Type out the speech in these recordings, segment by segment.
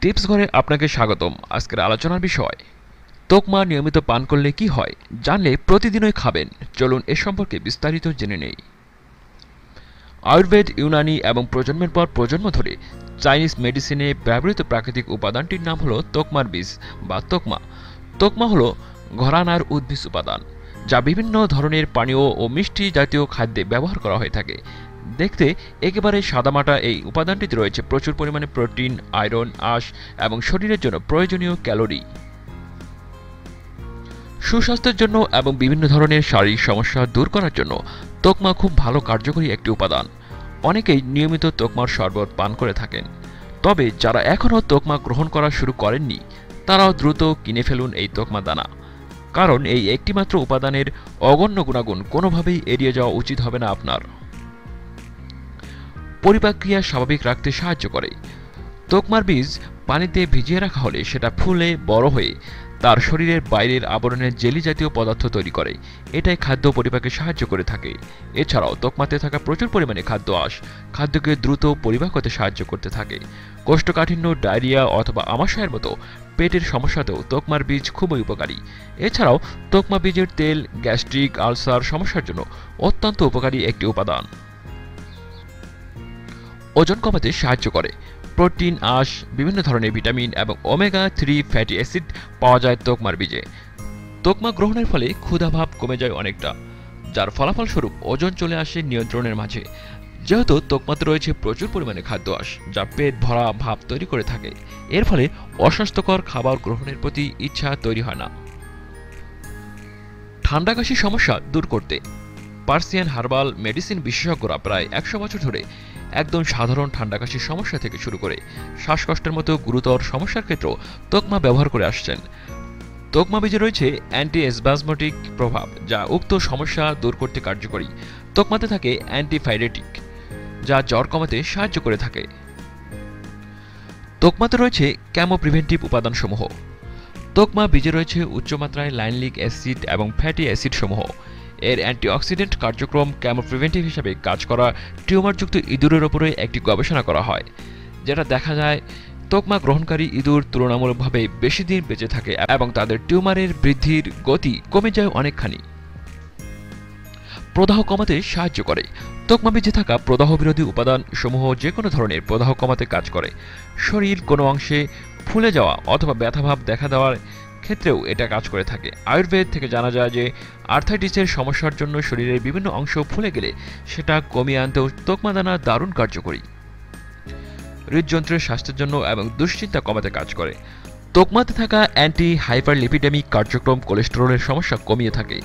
Tips ঘরে আপনাকে স্বাগতম। আজকের আলোচনার বিষয়, তোকমা নিয়মিত পান করলে কি হয়, জানলে প্রতিদিনই খাবেন। চলুন এ সম্পর্কে বিস্তারিত জেনে নেই। আয়ুর্বেদ, ইউনানি এবং প্রজন্মের পর প্রজন্ম ধরে চাইনিজ মেডিসিনে ব্যবহৃত প্রাকৃতিক উপাদানটির নাম হলো তোকমার বীজ বা তোকমা। তোকমা হলো ঘরানার উদ্ভিজ উপাদান, যা বিভিন্ন ধরনের পানীয় ও মিষ্টি জাতীয় খাদ্যে ব্যবহার করা হয়ে থাকে। দেখতে একেবারে সাদামাটা এই উপাদানটিতে রয়েছে। প্রচুর পরিমাণে প্রোটিন, আয়রন, আঁশ এবং শরীরের জন্য প্রয়োজনীয় ক্যালোরি। সুস্বাস্থ্যের জন্য এবং বিভিন্ন ধরনের শারীরিক সমস্যা দূর করার জন্য তোকমা খুব ভালো কার্যকরী একটি উপাদান। অনেকেই নিয়মিত তোকমার শরবত পান করে থাকেন। তবে যারা এখনও তোকমা গ্রহণ করা শুরু করেননি, তারাও দ্রুত কিনে ফেলুন এই তোকমা দানা। কারণ এই একটিমাত্র উপাদানের অগণ্য গুণাগুণ কোনোভাবেই এড়িয়ে যাওয়া উচিত হবে না আপনার। পরিপাক্রিয়া স্বাভাবিক রাখতে সাহায্য করে। তোকমার বীজ পানিতে ভিজিয়ে রাখা হলে সেটা ফুলে, বড় হয়ে তার শরীরের বাইরের আবরণের জেলি জাতীয় পদার্থ তৈরি করে। এটাই খাদ্য পরিপাকে সাহায্য করে থাকে। এছাড়াও তোকমাতে থাকা প্রচুর পরিমাণে খাদ্য আঁশ খাদ্যকে দ্রুত পরিপাক হতে সাহায্য করতে থাকে। কোষ্ঠকাঠিন্য, ডায়রিয়া অথবা আমাশয়ের মতো পেটের সমস্যাতেও তোকমার বীজ খুবই উপকারী। এছাড়াও তোকমা বীজের তেল, গ্যাস্ট্রিক, আলসার সমস্যার জন্য অত্যন্ত উপকারী একটি উপাদান। ওজন কমাতে সাহায্য করে। প্রোটিন, আঁশ, বিভিন্ন ধরনের ভিটামিন এবং ওমেগা থ্রি ফ্যাটি অ্যাসিড পাওয়া যায় তোকমার বীজে। তোকমা গ্রহণের ফলে ক্ষুধাভাব কমে যায় অনেকটা, যার ফলাফল স্বরূপ ওজন চলে আসে নিয়ন্ত্রণের মাঝে। যেহেতু তোকমাতে রয়েছে প্রচুর পরিমাণে খাদ্য আঁশ, যা পেট ভরা ভাব তৈরি করে থাকে, এর ফলে অস্বাস্থ্যকর খাবার গ্রহণের প্রতি ইচ্ছা তৈরি হয় না। ঠান্ডা কাশি সমস্যা দূর করতে পার্সিয়ান হার্বাল মেডিসিন বিশেষজ্ঞরা প্রায় একশো বছর ধরে একদম সাধারণ ঠান্ডা কাশির সমস্যা থেকে শুরু করে শ্বাসকষ্টের মতো গুরুতর সমস্যার ক্ষেত্রেও তোকমা ব্যবহার করে আসছেন। তোকমা বীজে রয়েছে অ্যান্টি এসবাজমটিক প্রভাব, যা উক্ত সমস্যা দূর করতে কার্যকরী। তোকমাতে থাকে অ্যান্টিফাইরেটিক, যা জ্বর কমাতে সাহায্য করে থাকে। তোকমাতে রয়েছে ক্যামো প্রিভেন্টিভ উপাদানসমূহ। তোকমা বীজে রয়েছে উচ্চমাত্রায় লাইনলিক অ্যাসিড এবং ফ্যাটি অ্যাসিড সমূহ এর অ্যান্টিঅক্সিডেন্ট কার্যক্রম ক্যামো প্রিভেন্টিভ হিসাবে কাজ করা টিউমারযুক্ত ইঁদুরের ওপরে একটি গবেষণা করা হয়, যেটা দেখা যায় তোকমা গ্রহণকারী ইঁদুর তুলনামূলকভাবে বেশি দিন বেঁচে থাকে এবং তাদের টিউমারের বৃদ্ধির গতি কমে যায় অনেকখানি। প্রদাহ কমাতে সাহায্য করে। তোকমা বেঁচে থাকা প্রদাহ বিরোধী উপাদান সমূহ যে কোনো ধরনের প্রদাহ কমাতে কাজ করে। শরীর কোনো অংশে ফুলে যাওয়া অথবা ব্যথাভাব দেখা দেওয়ার ক্ষেত্রেও এটা কাজ করে থাকে। আয়ুর্বেদ থেকে জানা যায় যে, আর্থাইটিসের সমস্যার জন্য শরীরের বিভিন্ন অংশ ফুলে গেলে সেটা কমিয়ে আনতেও তোকমাদানা দারুণ কার্যকরী। হৃদযন্ত্রের স্বাস্থ্যের জন্য এবং দুশ্চিন্তা কমাতে কাজ করে। তোকমাতে থাকা অ্যান্টি হাইপারলিপিডেমিক কার্যক্রম কোলেস্টেরলের সমস্যা কমিয়ে থাকে।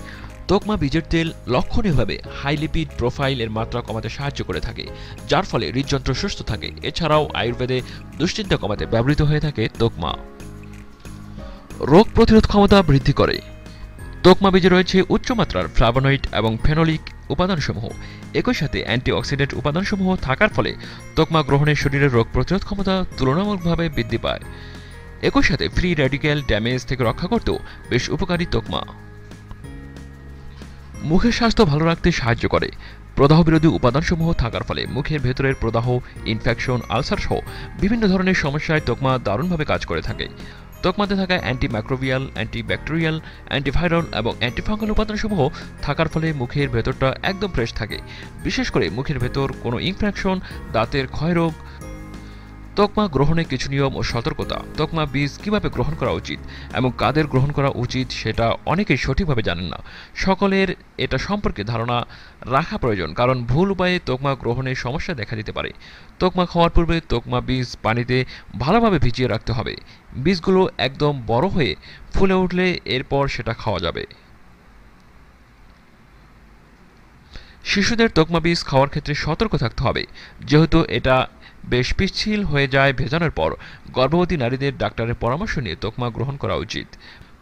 তোকমা বীজের তেল লক্ষণীয়ভাবে হাই লিপিড প্রোফাইলের মাত্রা কমাতে সাহায্য করে থাকে, যার ফলে হৃদযন্ত্র সুস্থ থাকে। এছাড়াও আয়ুর্বেদে দুশ্চিন্তা কমাতে ব্যবহৃত হয়ে থাকে তোকমা। রোগ প্রতিরোধ ক্ষমতা বৃদ্ধি করে। তোকমা বীজে রয়েছে উচ্চমাত্রার ফ্লাভোনয়েড এবং ফেনোলিক উপাদানসমূহ। একই সাথে অ্যান্টিঅক্সিডেন্ট উপাদানসমূহ থাকার ফলে তোকমা গ্রহণের শরীরের রোগ প্রতিরোধ ক্ষমতা তুলনামূলকভাবে বৃদ্ধি পায়। একই সাথে ফ্রি র্যাডিক্যাল ড্যামেজ থেকে রক্ষা করতেও বেশ উপকারী তোকমা। মুখের স্বাস্থ্য ভালো রাখতে সাহায্য করে। প্রদাহ বিরোধী উপাদানসমূহ থাকার ফলে মুখের ভেতরের প্রদাহ, ইনফেকশন আলসার সহ বিভিন্ন ধরনের সমস্যায় তোকমা দারুণভাবে কাজ করে থাকে। তোকমাতে থাকা অ্যান্টি অ্যান্টিমাইক্রোবিয়াল অ্যান্টিব্যাকটেরিয়াল অ্যান্টিভাইরাল এবং অ্যান্টিফাঙ্গাল উপাদানসমূহ থাকার ফলে মুখের ভেতরটা একদম ফ্রেশ থাকে। বিশেষ করে মুখের ভেতর কোনো ইনফেকশন দাঁতের ক্ষয়রোগ তোকমা গ্রহণে কিছু নিয়ম ও সতর্কতা। তোকমা বীজ কীভাবে গ্রহণ করা উচিত এবং কাদের গ্রহণ করা উচিত সেটা অনেকেই সঠিকভাবে জানেন না। সকলের এটা সম্পর্কে ধারণা রাখা প্রয়োজন, কারণ ভুল উপায়ে তোকমা গ্রহণের সমস্যা দেখা দিতে পারে। তোকমা খাওয়ার পূর্বে তোকমা বীজ পানিতে ভালোভাবে ভিজিয়ে রাখতে হবে। বীজগুলো একদম বড় হয়ে ফুলে উঠলে এরপর সেটা খাওয়া যাবে। শিশুদের তোকমা বীজ খাওয়ার ক্ষেত্রে সতর্ক থাকতে হবে। যেহেতু এটা বেশ পিচ্ছিল হয়ে যায় ভেজানোর পর। গর্ভবতী নারীদের ডাক্তারের পরামর্শ নিয়ে তোকমা গ্রহণ করা উচিত।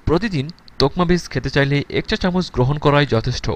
প্রতিদিন তোকমা বীজ খেতে চাইলে এক চা চামচ গ্রহণ করাই যথেষ্ট।